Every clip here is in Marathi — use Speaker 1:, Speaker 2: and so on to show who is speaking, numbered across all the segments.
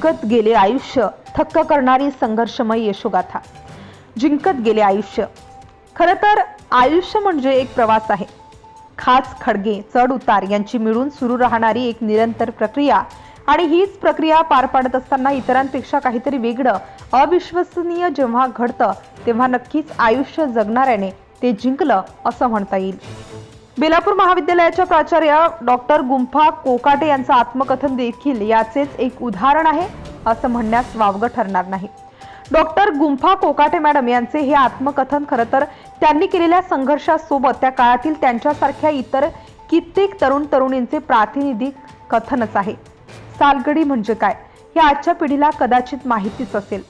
Speaker 1: जिंकत गेले आयुष्य थक्क करणारी संघर्षमय यशोगाथा जिंकत गेले आयुष्य खरं तर आयुष्य म्हणजे एक प्रवास आहे खास खडगे चढ उतार यांची मिळून सुरू राहणारी एक निरंतर प्रक्रिया आणि हीच प्रक्रिया पार पाडत असताना इतरांपेक्षा काहीतरी वेगळं अविश्वसनीय जेव्हा घडतं तेव्हा नक्कीच आयुष्य जगणाऱ्याने ते जिंकलं असं म्हणता येईल बेलापूर महाविद्यालयाच्या प्राचार्य डॉक्टर गुंफा कोकाटे यांचं आत्मकथन देखील याचेच एक उदाहरण आहे असं म्हणण्यास वावगं ठरणार नाही डॉक्टर गुंफा कोकाटे मॅडम यांचे हे आत्मकथन खरं तर त्यांनी केलेल्या संघर्षासोबत त्या काळातील त्यांच्यासारख्या इतर कित्येक तरुण तरुणींचे प्रातिनिधिक कथनच आहे सालगडी म्हणजे काय हे आजच्या पिढीला कदाचित माहितीच असेल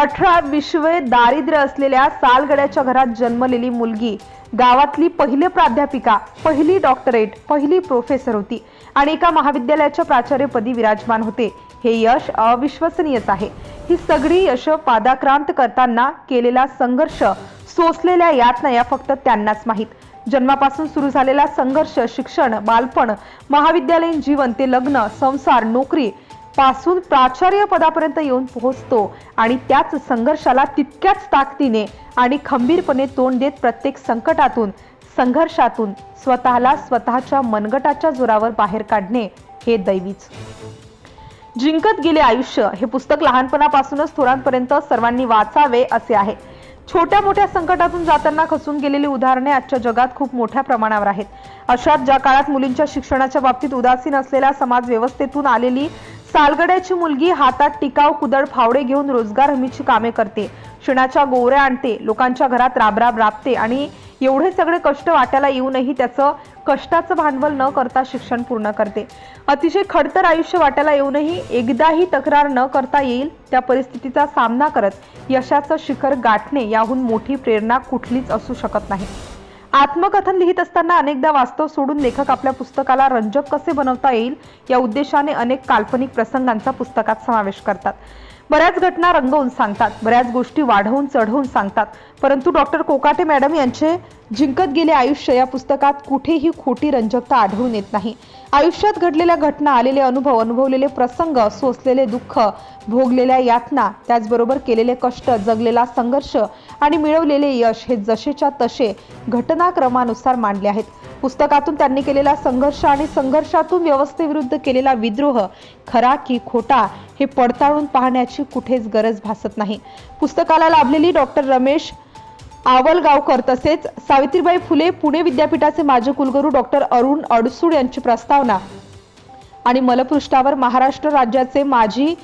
Speaker 1: अठरा विश्वे दारिद्र्य असलेल्या सालगड्याच्या घरात जन्मलेली मुलगी गावातली पहिले प्राध्यापिका पहिली डॉक्टरेट पहिली प्रोफेसर होती आणि एका महाविद्यालयाच्या प्राचार्यपदी विराजमान होते हे यश अविश्वसनीयच आहे ही सगळी यश पादाक्रांत करताना केलेला संघर्ष सोसलेल्या यातना या फक्त त्यांनाच माहीत जन्मापासून सुरू झालेला संघर्ष शिक्षण बालपण महाविद्यालयीन जीवन ते लग्न संसार नोकरी पासून प्राचार्य पदापर्यंत येऊन पोहोचतो आणि त्याच संघर्षाला तितक्याच ताकदीने आणि खंबीरपणे तोंड देत प्रत्येक संकटातून संघर्षातून स्वतःला स्वतःच्या मनगटाच्या जोरावर बाहेर काढणे हे दैवीच जिंकत गेले आयुष्य हे पुस्तक लहानपणापासूनच थोरांपर्यंत सर्वांनी वाचावे असे आहे छोट्या मोठ्या संकटातून जाताना खसून गेलेली उदाहरणे आजच्या जगात खूप मोठ्या प्रमाणावर आहेत अशात ज्या काळात मुलींच्या शिक्षणाच्या बाबतीत उदासीन असलेल्या समाज व्यवस्थेतून आलेली सालगड्याची मुलगी हातात टिकाव कुदळ फावडे घेऊन रोजगार हमीची कामे करते शिणाच्या गोवऱ्या आणते लोकांच्या घरात राबराब राबते आणि एवढे सगळे कष्ट वाट्याला येऊनही त्याचं कष्टाचं भांडवल न करता शिक्षण पूर्ण करते अतिशय खडतर आयुष्य वाट्याला येऊनही एकदाही तक्रार न करता येईल त्या परिस्थितीचा सामना करत यशाचं शिखर गाठणे याहून मोठी प्रेरणा कुठलीच असू शकत नाही आत्मकथन लिहित असताना अनेकदा वास्तव सोडून लेखक आपल्या पुस्तकाला रंजक कसे बनवता येईल या उद्देशाने अनेक काल्पनिक प्रसंगांचा पुस्तकात समावेश करतात बऱ्याच घटना रंगवून सांगतात बऱ्याच गोष्टी वाढवून चढवून सांगतात परंतु डॉक्टर कोकाटे मॅडम यांचे जिंकत गेले आयुष्य या पुस्तकात कुठेही खोटी रंजकता आढळून येत नाही आयुष्यात घडलेल्या घटना आलेले अनुभव अनुभवलेले प्रसंग सोसलेले दुःख भोगलेल्या यातना त्याचबरोबर केलेले कष्ट जगलेला संघर्ष आणि मिळवलेले यश हे जसेच्या तसे घटनाक्रमानुसार मांडले आहेत पुस्तकातून त्यांनी केलेला संघर्ष आणि संघर्षातून व्यवस्थेविरुद्ध केलेला विद्रोह खरा की खोटा हे पडताळून पाहण्याची कुठेच गरज भासत नाही पुस्तकाला लाभलेली डॉक्टर रमेश आवलगावकर तसेच सावित्रीबाई फुले पुणे विद्यापीठाचे माजी कुलगुरू डॉक्टर अरुण अडसूड यांची प्रस्तावना आणि मलपृष्ठावर महाराष्ट्र राज्याचे माजी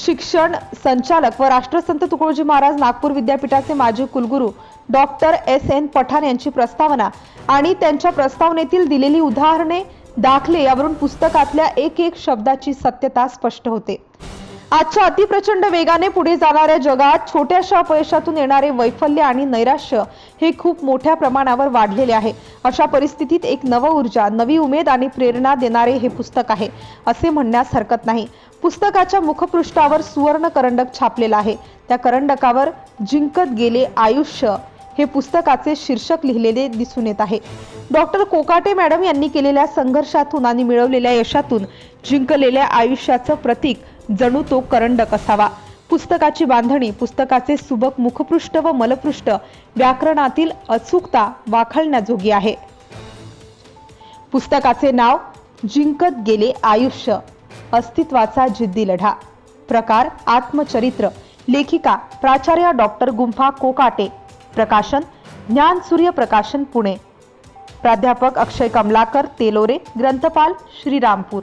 Speaker 1: शिक्षण संचालक व राष्ट्रसंत तुकडोजी महाराज नागपूर विद्यापीठाचे माजी कुलगुरू डॉक्टर एस एन पठाण यांची प्रस्तावना आणि त्यांच्या प्रस्तावनेतील दिलेली उदाहरणे दाखले यावरून पुस्तकातल्या एक एक शब्दाची सत्यता स्पष्ट होते आजच्या अतिप्रचंड वेगाने पुढे जाणाऱ्या जगात छोट्याशा अपयशातून येणारे वैफल्य आणि नैराश्य हे खूप मोठ्या प्रमाणावर वाढलेले आहे अशा परिस्थितीत एक नव ऊर्जा नवी उमेद आणि प्रेरणा देणारे हे पुस्तक आहे असे म्हणण्यास हरकत नाही पुस्तकाच्या मुखपृष्ठावर सुवर्ण करंडक छापलेला आहे त्या करंडकावर जिंकत गेले आयुष्य हे पुस्तकाचे शीर्षक लिहिलेले दिसून येत आहे डॉक्टर कोकाटे मॅडम यांनी केलेल्या संघर्षातून आणि मिळवलेल्या यशातून जिंकलेल्या आयुष्याचं प्रतीक जणू तो करंडक असावा पुस्तकाची बांधणी पुस्तकाचे सुबक मुखपृष्ठ व मलपृष्ठ व्याकरणातील अचूकता वाखळण्याजोगी आहे पुस्तकाचे नाव जिंकत गेले आयुष्य अस्तित्वाचा जिद्दी लढा प्रकार आत्मचरित्र लेखिका प्राचार्य डॉक्टर गुंफा कोकाटे प्रकाशन ज्ञान सूर्य प्रकाशन पुणे प्राध्यापक अक्षय कमलाकर तेलोरे ग्रंथपाल श्रीरामपूर